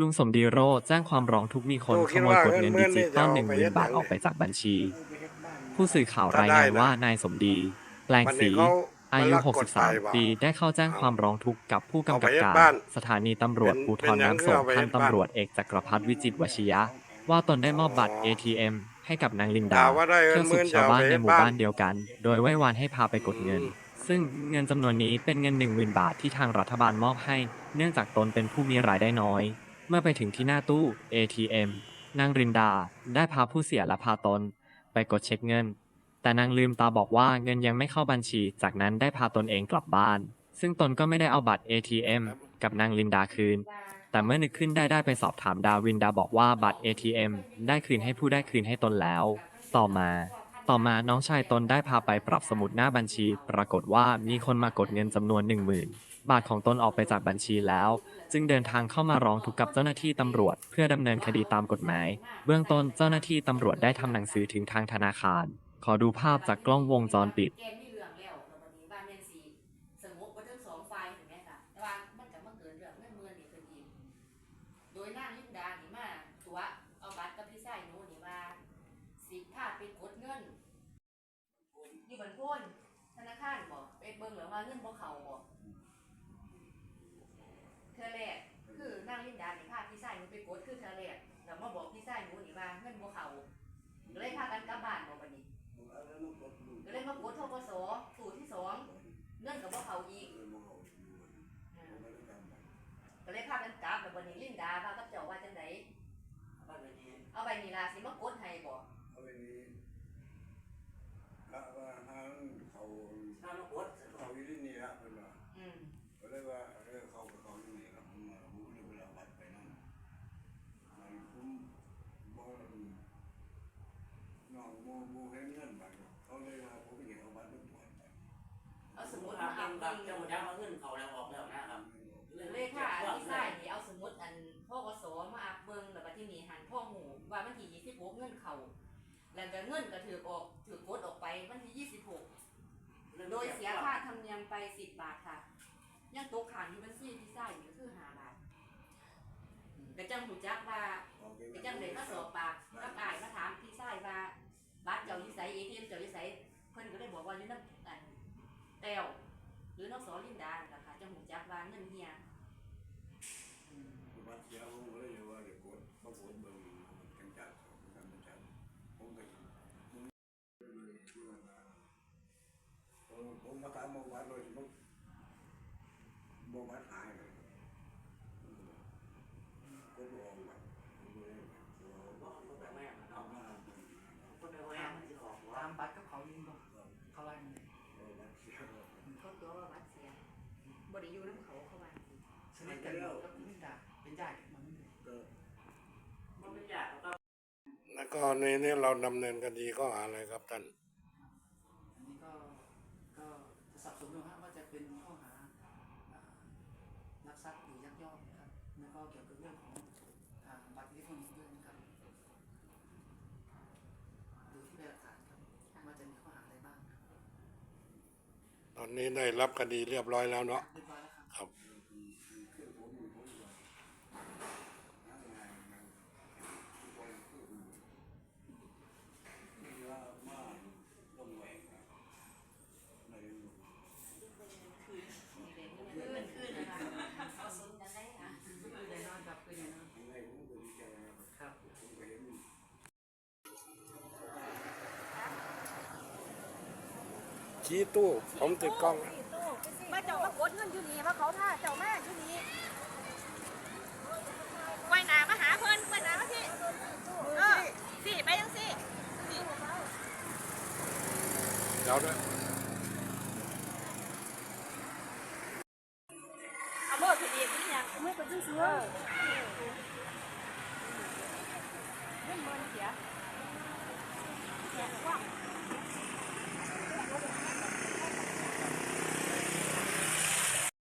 ลุงสมดีโรจน์แจ้งความร้องทุกข์มีคนโอ้ขคิดโมยว่ากดเงินเงิดินจิตอลเนี่หนึ่ยงจะหเอาไปมื่นบาทเฮ็ดออกไปจากบัญชีถ้าผู้สื่อข่าวได้รายงานนะว่านายสมดีแปลงวันนี้สีเขาอายุมาลักกฎไปว่ะ63 ปี ได้เข้าแจ้งความร้องทุกข์กับผู้กำกับเอาไปเฮ็ดการบ้านสถานีตำรวจเป็นภูธเป็นรหยังน้ำคืสอมเอาไปเฮ็พันดบ้านตำรวจเอกจักรพัฒน์วิจิตรวชิยะ ว่าตนได้มอบบัตรอ๋อ ATM ให้กับนางลินดาด่าว่าได้เงิเที่ยนวหมื่สุกนชาวบ้านจะเอาไปในหมู่เฮ็ดบ้านบ้านเดียวกัน โดยไหว้วานให้พาไปกดเงินอืมซึ่งเงินจำนวนนี้เป็นเงิน 10,000 บาทที่ทางรัฐบาลมอบให้ เนื่องจากตนเป็นผู้มีรายได้น้อยเมื่อไปถึงที่หน้าตู้ ATM นางรินดาได้พาผู้เสียและพาตน ไปกดเช็คเงิน แต่นางลืมตาบอกว่าเงินยังไม่เข้าบัญชี จากนั้นได้พาตนเองกลับบ้าน ซึ่งตนก็ไม่ได้เอาบัตร ATM กับนางลินดาคืน แต่เมื่อนึกขึ้นได้ได้ไปสอบถามดาวินดาบอกว่าบัตร ATM ได้คืนให้ผู้ได้คืนให้ตนแล้ว ต่อมา ต่อมาน้องชายตนได้พาไปปรับสมุดหน้าบัญชี ปรากฏว่ามีคนมากดเงินจำนวน10,000บาทของตนออกไปจากบัญชีแล้ว จึงเดินทางเข้ามาร้องทุกข์กับเจ้าหน้าที่ตำรวจ เพื่อดำเนินคดีตามกฎหมาย เบื้องต้นเจ้าหน้าที่ตำรวจได้ทำหนังสือถึงทางธนาคาร ขอดูภาพจากกล้องวงจรปิด บนโพ้นธนาคารบ่ไปเบิ่งแล้วว่าเงินบ่เข้าบ่เธอแรกคือนางลินดานี่พาพี่ชายหนูไปกดคือเธอแรกแล้วมาบอกพี่ชายหนูนี่ว่าเงินบ่เข้าก็เลยพากันกลับบ้านบ่บัดนี้ก็เลยมากดทกสสูตรที่สองเงื่อนกับว่าเขาอีกอ่าก็เลยพากันกลับแบบวันนี้ลินดาพากับเจ้าว่าจังไดเอาใบนีลาสิมากดให้บ่ เอาไปนี่ละว่าทางเขา เขาอยู่ที่นี่ละเพิ่นว่าอืมก็เลยว่าเออเขาก็เขาอยู่นี่ละผมมาผมเลยเวลาบัตรไปนั่นมันผมบ่น้องบ่บ่เห็นเงินบัตรเขาเลยว่าผมอยากเอาบัตรไปตรวจไปเอาสสมมุมุดติครัมาบอัเองพครับเบิ่งจะมาย้ำมาขึ้นเขาแล้วออกแล้วนะครับเลขค่ะที่ใส่นี่เอาสมุดอันทกสมาอัพเบิ่งแล้วบัดที่นี่หันพ่อหูว่าวันที่26เงินเข้าแล้วก็เงินก็ถือออกถือกดออกไปวันที่26 โดยเสียค่าธรรมเนียมไป 10 บาทค่ะ ยัง ตกค้างอยู่บัญชีที่ใส่นี่ก็คือ5บาทก็จังหูจักว่า ไปจังเลยมาสอบปากกับอายมาถามพี่ชายว่าบัตรเจ้าอยู่ไสเอทีเอ็มเจ้าอยู่ไสเพิ่นก็ได้บอกว่าอยู่น้ำอันแต้วหรือน้องสอลินดานนล่ะค่ะจังหูจักว่าเงินเฮียบัตรเสียผมก็เลยว่าเดี๋ยวกดบ่กดเบิ่งกันจัดกันจัดผมก็ผมมาตามมาวัดเลยผมบ่ วัดหายเลยก็บ่ออกบัตรผมเลยเอามาตามบัตรกับเขายิงบ่เขาไล่มันเอาบัตรเสียเขาตัวว่าบัตรเสียบ่ได้อยู่น้ำเขาเขาว่าสิสนิทกันกับนิดาเป็นญาติกันมันก็มันไม่ยากครับแล้วก็ในนี้เราดำเนินคดีข้อหาอะไรครับท่าน อันนี้ก็ก็จะสับสนอยู่ฮะว่าจะเป็นข้อหาอ่า ลักทรัพย์หรือยักยอกนะครับแล้วก็เกี่ยวกับเรื่องของอ่าบัตรอิเล็กทรอนิกส์ด้วยนะครับดูที่เป็นหลักฐานครับว่าจะมีข้อหาอะไรบ้างครับตอนนี้ได้รับคดีเรียบร้อยแล้วเนาะเรียบร้อยแล้วครับ ครับเอาสมกันได้ค่ะ คือแน่นอนครับคือแน่นอนครับ ชี้ตู้ ผมติดกล้อง มาเจ้ามากดเงินอยู่นี่มาเขาท่าเจ้าแม่อยู่นี่ไว้หนามาหาเพิ่นไว้หนามาพี่เออสิไปยังสิเดี๋ยวด้วยเอาเบอร์ผิดอีกนี่ยังไม่เป็นซื้อเงินเมินเสียแขกว่าง